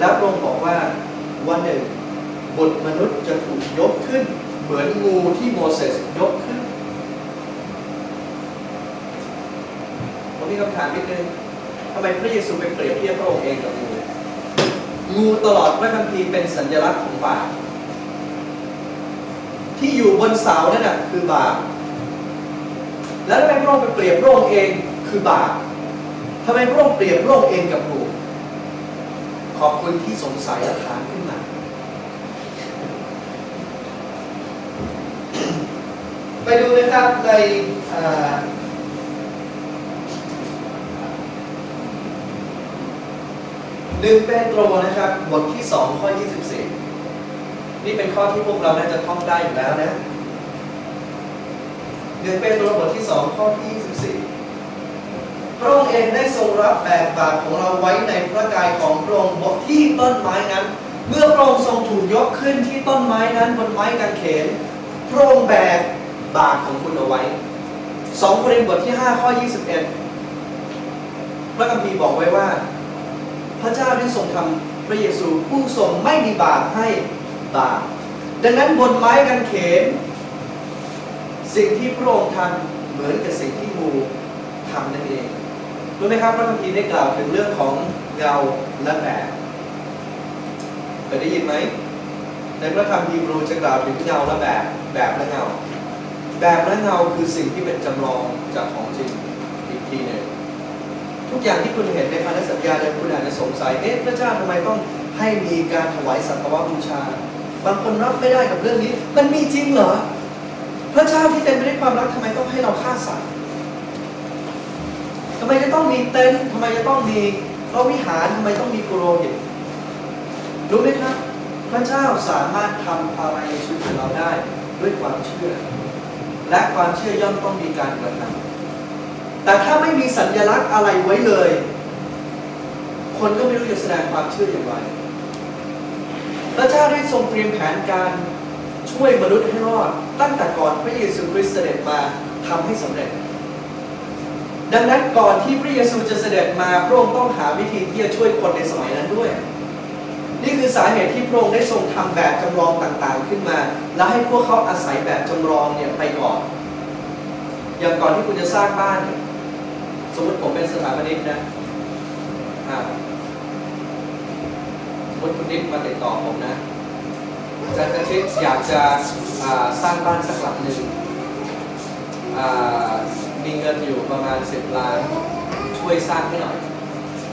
แล้วพระองค์บอกว่าวันหนึ่งบุตรมนุษย์จะถูกยกขึ้น เหมือนงูที่โมเสสยกขึ้นผมมีคำถามนิดนึงทำไมพระเยซูไปเปรียบเทียบพระองค์เองกับงูงูตลอดพระคัมภีร์เป็นสัญลักษณ์ของบาปที่อยู่บนเสานั่นน่ะคือบาปแล้วทำไมพระองค์ไปเปรียบพระองค์เองคือบาปทำไมพระองค์เปรียบพระองค์เองกับงู ขอบคุณที่สงสัยและถามขึ้นมาไปดูนะครับในหนึ่งเปโตรนะครับบทที่สองข้อ24นี่เป็นข้อที่พวกเราน่าจะท่องได้อยู่แล้วนะหนึ่งเปโตรบทที่สองข้อที่24 พระองค์เองได้ทรงรับแบกบาปของเราไว้ในพระกายของพระองค์บทที่ต้นไม้นั้น เมื่อพระองค์ทรงถูกยกขึ้นที่ต้นไม้นั้นบนไม้กางเขนพระองค์แบกบาปของคุณเอาไว้สองโครินธ์บทที่ 5 ข้อ 21 พระคัมภีร์บอกไว้ว่า พระเจ้าได้ทรงทำพระเยซูผู้ทรงไม่มีบาปให้บาปดังนั้นบนไม้กางเขน สิ่งที่พระองค์ทำเหมือนกับสิ่งที่งูทำนั่นเอง รู้ไหมครับพระคัมภีร์ได้กล่าวถึงเรื่องของเงาและแบบเคยได้ยินไหมในพระธรรมฮีบรูจะกล่าวถึงเงาและแบบ แบบและเงา แบบและเงาคือสิ่งที่เป็นจำลองจากของจริงอีกทีหนึ่งทุกอย่างที่คุณเห็นในพันธสัญญาเนี่ยคุณอาจจะสงสัยเอ๊ะพระเจ้าทำไมต้องให้มีการถวายสักการะบูชา บางคนรับไม่ได้กับเรื่องนี้ มันมีจริงเหรอ พระเจ้าที่เต็มไปด้วยความรักทำไมต้องให้เราฆ่าสัตว์ ไมจะต้องมีเต็นท์ทำไมจะต้องมีพระวิหารทำไมต้องมีกุโรหิตรู้ไหมครับ พระเจ้าสามารถทำอะไรในชีวิตของเราได้ด้วยความเชื่อ และความเชื่อย่อมต้องมีการกระทำแต่ถ้าไม่มีสัญลักษณ์อะไรไว้เลย คนก็ไม่รู้จะแสดงความเชื่ออย่างไรพระเจ้าได้ทรงเตรียมแผนการช่วยมนุษย์ให้รอด ตั้งแต่ก่อนพระเยซูคริสต์เสด็จมาทำให้สำเร็จ ดังนั้นก่อนที่พระเยซูจะเสด็จมาพระองค์ต้องหาวิธีที่จะช่วยคนในสมัยนั้นด้วย นี่คือสาเหตุที่พระองค์ได้ทรงทำแบบจำลองต่างๆขึ้นมา และให้พวกเขาอาศัยแบบจำลองเนี่ยไปก่อน อย่างก่อนที่คุณจะสร้างบ้าน สมมติผมเป็นสถาปนิกนะอ่าสมมติคุณนิดมาติดต่อผมนะอาจารย์กระชิดอยากจะสร้างบ้านสักหลังหนึ่งอ่า มีเงินอยู่ประมาณสิบล้าน ช่วยสร้างให้หน่อย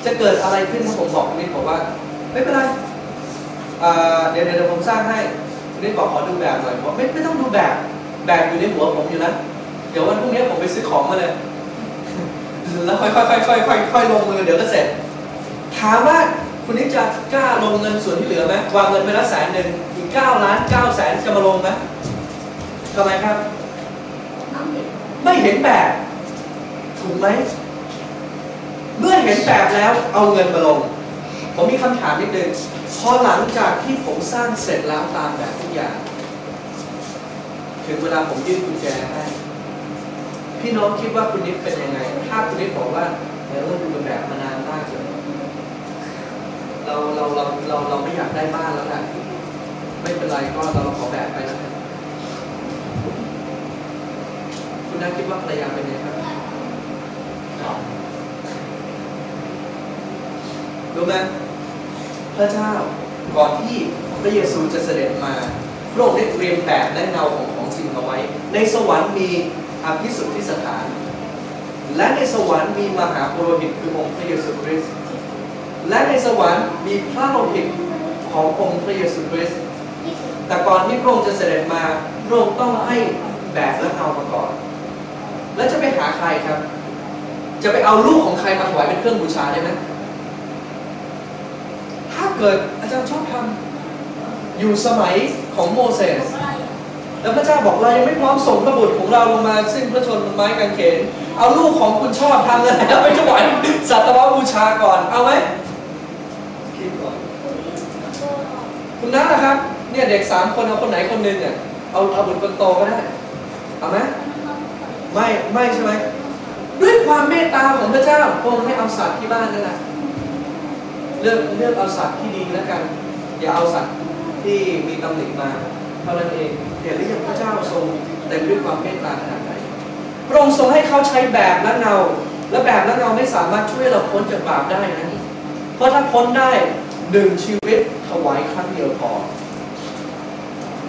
จะเกิดอะไรขึ้นถ้าผมบอกนิดบอกว่า ไม่เป็นไรเดี๋ยวเดี๋ยวผมสร้างให้คุณนิดบอกขอดูแบบหน่อยบอกไม่ไม่ต้องดูแบบ แบบอยู่ในหัวผมอยู่แล้วเดี๋ยววันพรุ่งนี้ผมไปซื้อของมาเลย แล้วค่อยๆค่อยๆค่อยๆค่อยลงมือเดี๋ยวก็เสร็จ ถามว่าคุณนิดจะกล้าลงเงินส่วนที่เหลือไหมวางเงินไปละแสนหนึ่งอีกเก้าล้านเก้าแสนจะมาลงไหมทำไมครับ ไม่เห็นแบบถูกไหมเมื่อเห็นแบบแล้วเอาเงินมาลง ผมมีคำถามนิดนึงพอหลังจากที่ผมสร้างเสร็จแล้วตามแบบทุกอย่าง ถึงเวลาผมยื่นกุญแจให้พี่น้องคิดว่าคุณนิดเป็นยังไง ถ้าคุณนิดบอกว่าเราดูกันแบบมานานมากเลยเราเราเราเราเราไม่อยากได้บ้านแล้วนะไม่เป็นไรก็เราขอแบบไปแล้วกัน คุณนัทคิดว่าภรรยาเป็นยังไงครับรู้ไหมพระเจ้าก่อนที่พระเยซูจะเสด็จมาพระองค์ได้เตรียมแบบและเงาของของจริงเอาไว้ ในสวรรค์มีอภิสุทธิสถาน และในสวรรค์มีมหาปุโรหิตคือองค์พระเยซูคริสต์และในสวรรค์มีพระโลหิตขององค์พระเยซูคริสต์แต่ก่อนที่พระองค์จะเสด็จมาพระองค์ต้องให้แบบและเงามาก่อน แล้วจะไปหาใครครับ จะไปเอาลูกของใครมาถวายเป็นเครื่องบูชาได้ไหมถ้าเกิดอาจารย์ชอบทำอยู่สมัยของโมเสสแล้วพระเจ้าบอกเรายังไม่พร้อมส่งพระบุตรของเราลงมาซึ่งพระชนบนไม้กางเขน เอาลูกของคุณชอบทำเลยแล้วไปถวายสัตวบูชาก่อนเอาไหมคิดก่อนคุณนัทนะครับ เนี่ยเด็กสามคนเอาคนไหนคนหนึ่งเนี่ยเอาเอาบุตรคนโตก็ได้เอาไหม ไม่ไม่ใช่ไหมด้วยความเมตตาของพระเจ้าพระองค์ให้เอาสัตว์ที่บ้านนั่นแหละเลือกเลือกเอาสัตว์ที่ดีแล้วกัน อย่าเอาสัตว์ที่มีตำหนิมาเท่านั้นเองเห็นหรือยังพระเจ้าทรงเต็มด้วยความเมตตาขนาดไหนพระองค์ทรงให้เขาใช้แบบและเงาและแบบและเงาไม่สามารถช่วยเราพ้นจากบาปได้นะเพราะถ้าพ้นได้หนึ่งชีวิตถวายครั้งเดียวพอ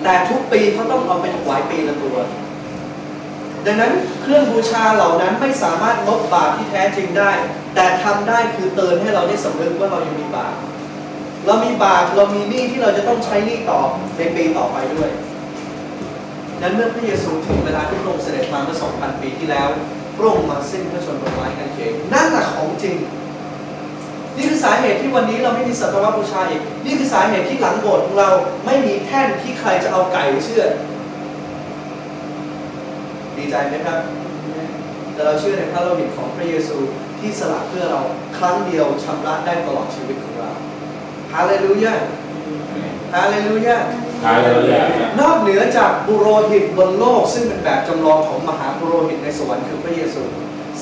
แต่ทุกปีเขาต้องเอาไปถวายปีละตัว ดังนั้นเครื่องบูชาเหล่านั้นไม่สามารถลบบาปที่แท้จริงได้ แต่ทำได้คือเตือนให้เราได้สำนึกว่าเรายังมีบาปเรามีบาปเรามีหนี้ที่เราจะต้องใช้หนี้ต่อในปีต่อไปด้วยนั้นเมื่อพระเยซูถึงเวลาที่พระองค์เสด็จมาเมื่อ 2,000 ปีที่แล้วพระองค์มาสิ้นพระชนม์บนไม้กางเขนนั่นแหละของจริง นี่คือสาเหตุที่วันนี้เราไม่มีสัตวบูชาอีก นี่คือสาเหตุที่หลังโบสถ์ของเราไม่มีแท่นที่ใครจะเอาไก่เชื่อ ดดีใจไหมครับ แต่เราเชื่อในพระโลหิตของพระเยซูที่สละเพื่อเราครั้งเดียวชำระได้ตลอดชีวิตของเราฮาเลลูยาฮาเลลูยาฮาเลลูยานอกเหนือจากบุโรหิตบนโลก ซึ่งเป็นแบบจำลองของมหาบุโรหิตในสวรรค์คือพระเยซู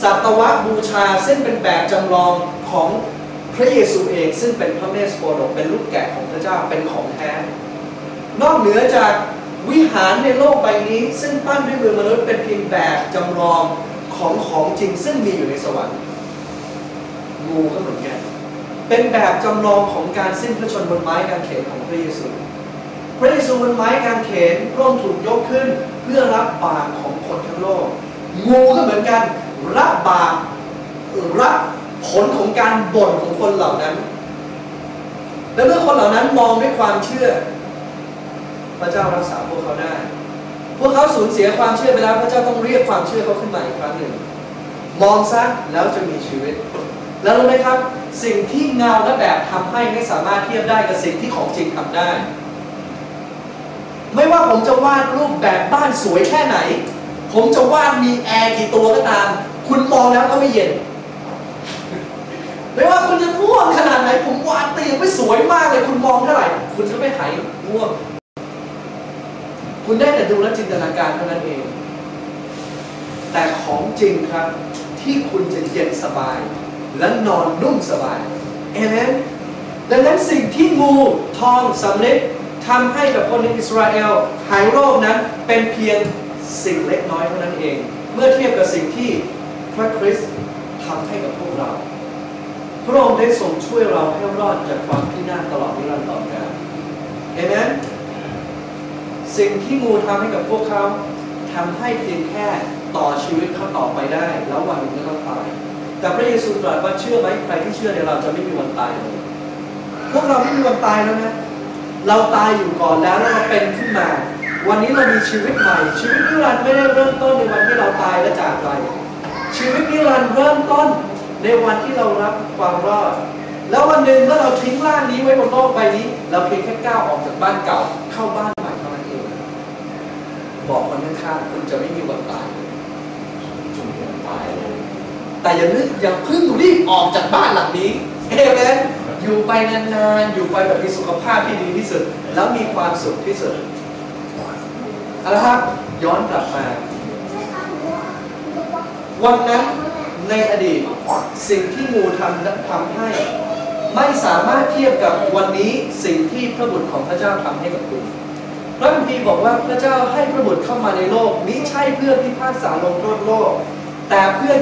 สัตวบูชาซึ่งเป็นแบบจำลองของพระเยซูเองซึ่งเป็นพระเมสโปรดกเป็นลูกแกะของพระเจ้าเป็นของแท้นอกเหนือจาก วิหารในโลกใบนี้ ซึ่งปั้นด้วยมือมนุษย์เป็นเพียงแบบจำลองของของจริง ซึ่งมีอยู่ในสวรรค์งูก็เหมือนกันเป็นแบบจำลองของการสิ้นพระชนม์บนไม้กางเขนของพระเยซู พระเยซูบนไม้กางเขนพระองค์ถูกยกขึ้นเพื่อรับบาปของคนทั้งโลก งูก็เหมือนกันรับบาปรับผลของการบ่นของคนเหล่านั้น และเมื่อคนเหล่านั้นมองด้วยความเชื่อ พระเจ้ารักษาพวกเขาได้ พวกเขาสูญเสียความเชื่อไปแล้ว พระเจ้าต้องเรียกความเชื่อเขาขึ้นมาอีกครั้งหนึ่ง มองซะแล้วจะมีชีวิต แล้วรู้ไหมครับ สิ่งที่เงาและแบบทำให้ไม่สามารถเทียบได้กับสิ่งที่ของจริงทำได้ ไม่ว่าผมจะวาดรูปแบบบ้านสวยแค่ไหน ผมจะวาดมีแอร์กี่ตัวก็ตาม คุณมองแล้วก็ไม่เย็นไม่ว่าคุณจะง่วงขนาดไหน ผมวาดเตียงไว้สวยมากเลย คุณมองเท่าไหร่ คุณก็ไม่หายง่วง คุณได้แต่ดูและจินตนาการเท่านั้นเอง แต่ของจริงครับ ที่คุณจะเย็นสบาย และนอนนุ่มสบายเอเมนดังนั้นสิ่งที่งูทองสำลิดทำให้กับคนในอิสราเอลหายโรคนั้นเป็นเพียงสิ่งเล็กน้อยเท่านั้นเอง เมื่อเทียบกับสิ่งที่พระคริสต์ทำให้กับพวกเรา พระองค์ได้ทรงช่วยเราให้รอดจากความพินาศตลอดนิรันดร์ต่อไปเอเมน สิ่งที่งูทำให้กับพวกเขาทำให้เพียงแค่ต่อชีวิตเขาต่อไปได้ แล้ววันหนึ่งก็ต้องตาย แต่พระเยซูตรัสว่าเชื่อไหมใครที่เชื่อในเราจะไม่มีวันตายเลยพวกเราไม่มีวันตายแล้วนะเราตายอยู่ก่อนแล้วแล้วเราเป็นขึ้นมา วันนี้เรามีชีวิตใหม่ ชีวิตนิรันดร์ไม่ได้เริ่มต้นในวันที่เราตายและจากไป ชีวิตนิรันดร์เริ่มต้นในวันที่เรารับความรอดแล้ววันหนึ่งเมื่อเราทิ้งร่างนี้ไว้บนโลกใบนี้ เราเพียงแค่ก้าวออกจากบ้านเก่าเข้าบ้านใหม่เท่านั้นเอง บอกคน ข้างคุณจะไม่มีวันตายจุดตายเลยแต่อย่านึกอย่าเพิ่งรีบออกจากบ้านหลังนี้เอเมนอยู่ไปนานๆ อยู่ไปแบบมีสุขภาพที่ดีที่สุด แล้วมีความสุขที่สุดเอาละครับย้อนกลับมา วันนั้นในอดีตสิ่งที่งูทำทำให้ ไม่สามารถเทียบกับวันนี้สิ่งที่พระบุตรของพระเจ้าทำให้กับคุณ พระคัมภีร์บอกว่าพระเจ้าให้พระบุตรเข้ามาในโลกมิใช่เพื่อพิพากษาลงโทษโลก แต่เพื่อ